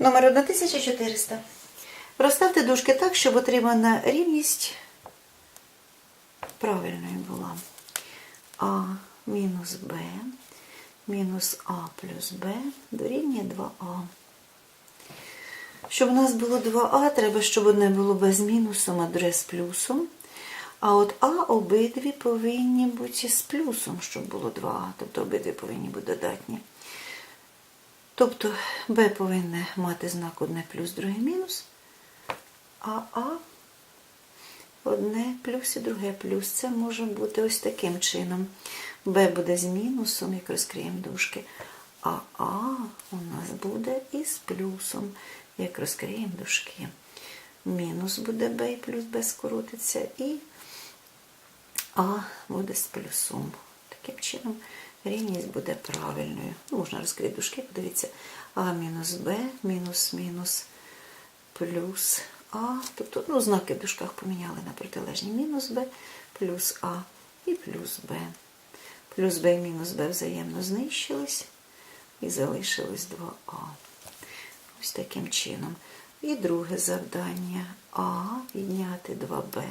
Номер 1400. Розставте дужки так, щоб отримана рівність правильною була. А мінус Б мінус А плюс Б дорівнює 2А. Щоб у нас було 2А, треба, щоб одне було без мінусом, а друге з плюсом. А от А обидві повинні бути з плюсом, щоб було 2А, тобто обидві повинні бути додатні. Тобто Б повинне мати знак одне плюс, друге мінус, а А одне плюс і друге плюс. Це може бути ось таким чином. Б буде з мінусом, як розкриємо дужки, а А у нас буде із плюсом, як розкриємо дужки. Мінус буде Б і плюс Б скоротиться, і А буде з плюсом. Таким чином рівність буде правильною. Ну, можна розкрити дужки, подивіться. А мінус Б, мінус мінус плюс А. Тобто, ну, знаки в дужках поміняли на протилежні. Мінус Б, плюс А і плюс Б. Плюс Б і мінус Б взаємно знищились і залишилось 2А. Ось таким чином. І друге завдання А відняти 2Б,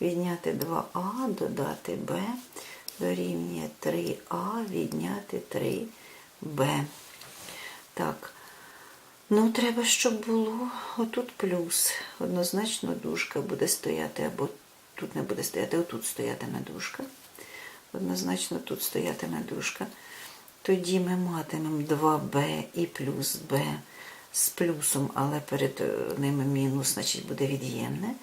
відняти 2А, додати Б, дорівнює 3А, відняти 3Б. Так. Ну, треба, щоб було отут плюс. Однозначно дужка буде стояти, або тут не буде стояти, отут стоятиме дужка. Однозначно тут стоятиме дужка. Тоді ми матимемо 2b і плюс b з плюсом, але перед е, ними мінус, значить буде від'ємне.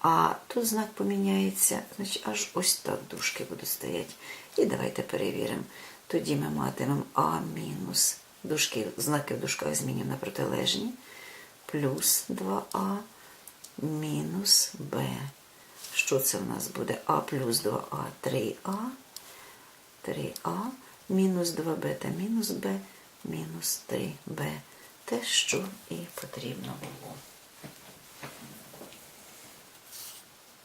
А тут знак поміняється, значить аж ось так дужки будуть стояти. І давайте перевіримо. Тоді ми матимемо а мінус дужки, знаки в дужках змінюємо на протилежні, плюс 2а мінус b. Що це в нас буде? А плюс 2а 3а, 3а, мінус 2b та мінус b, мінус 3b. Те, що і потрібно.